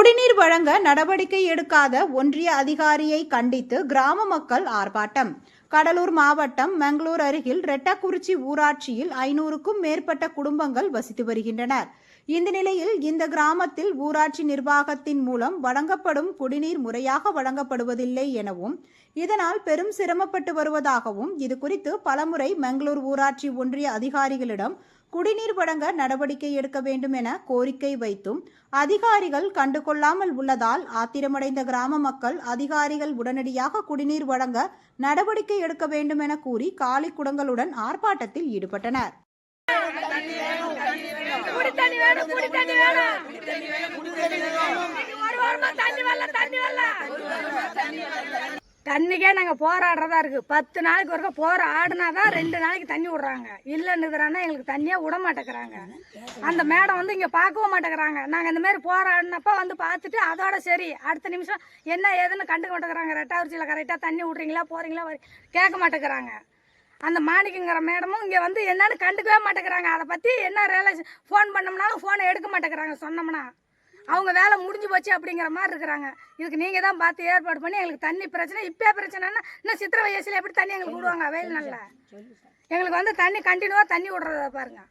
குடிநீர் வழங்க நடவடிக்கை எடுக்காத ஒன்றிய அதிகாரியை கண்டித்து கிராம மக்கள் ஆர்ப்பாட்டம். கடலூர் மாவட்டம் மங்களூர் அருகில் ரெட்டக்குறிச்சி ஊராட்சியில் ஐநூறுக்கும் மேற்பட்ட குடும்பங்கள் வசித்து வருகின்றனர். இந்த நிலையில் இந்த கிராமத்தில் ஊராட்சி நிர்வாகத்தின் மூலம் வழங்கப்படும் குடிநீர் முறையாக வழங்கப்படுவதில்லை எனவும் இதனால் பெரும் சிரமப்பட்டு வருவதாகவும் இது குறித்து பலமுறை மங்களூர் ஊராட்சி ஒன்றிய அதிகாரிகளிடம் குடிநீர் வழங்க நடவடிக்கை எடுக்க வேண்டும் என கோரிக்கை வைத்தும் அதிகாரிகள் கண்டுகொள்ளாமல் உள்ளதால் ஆத்திரமடைந்த கிராம மக்கள் அதிகாரிகள் உடனடியாக குடிநீர் வழங்க நடவடிக்கை எடுக்க வேண்டும் என கூறி காலி குடங்களுடன் ஆர்ப்பாட்டத்தில் ஈடுபட்டனர். தண்ணி தண்ணி தண்ணி வரல தண்ணி வரல தண்ணிக்கே நாங்கள் போராடுறதா இருக்குது பத்து நாளைக்கு ஒருக்க போராடினா தான் ரெண்டு நாளைக்கு தண்ணி விட்றாங்க. இல்லைன்னுக்குறானா எங்களுக்கு தண்ணியே விட மாட்டேங்கிறாங்க. அந்த மேடம் வந்து இங்கே பார்க்கவும் மாட்டேங்கிறாங்க. நாங்கள் இந்த மாதிரி போராடினப்போ வந்து பார்த்துட்டு அதோட சரி அடுத்த நிமிஷம் என்ன ஏதுன்னு கண்டுக்க மாட்டேங்கிறாங்க. ரெட்டாவரிச்சியில் கரெக்டாக தண்ணி விட்றீங்களா போகிறீங்களா வரி- கேட்க மாட்டேங்கிறாங்க. அந்த மாணிக்கங்கிற மேடமும் இங்கே வந்து என்னன்னு கண்டுக்கவே மாட்டேங்கிறாங்க. அதை பற்றி என்ன ரியலைஸ் ஃபோன் பண்ணோம்னாலும் ஃபோனை எடுக்க மாட்டேங்கிறாங்க. சொன்னோம்னா அவங்க வேலை முடிஞ்சு போச்சு அப்படிங்கிற மாதிரி இருக்கிறாங்க. இதுக்கு நீங்கள் தான் பார்த்து ஏற்பாடு பண்ணி எங்களுக்கு தண்ணி பிரச்சனை இப்போ பிரச்சனைனா இன்னும் சித்திரை வயசில் எப்படி தண்ணி எங்களுக்கு விடுவாங்க? வெயில் நல்ல எங்களுக்கு வந்து தண்ணி கண்டினியூவாக தண்ணி விடுறத பாருங்க.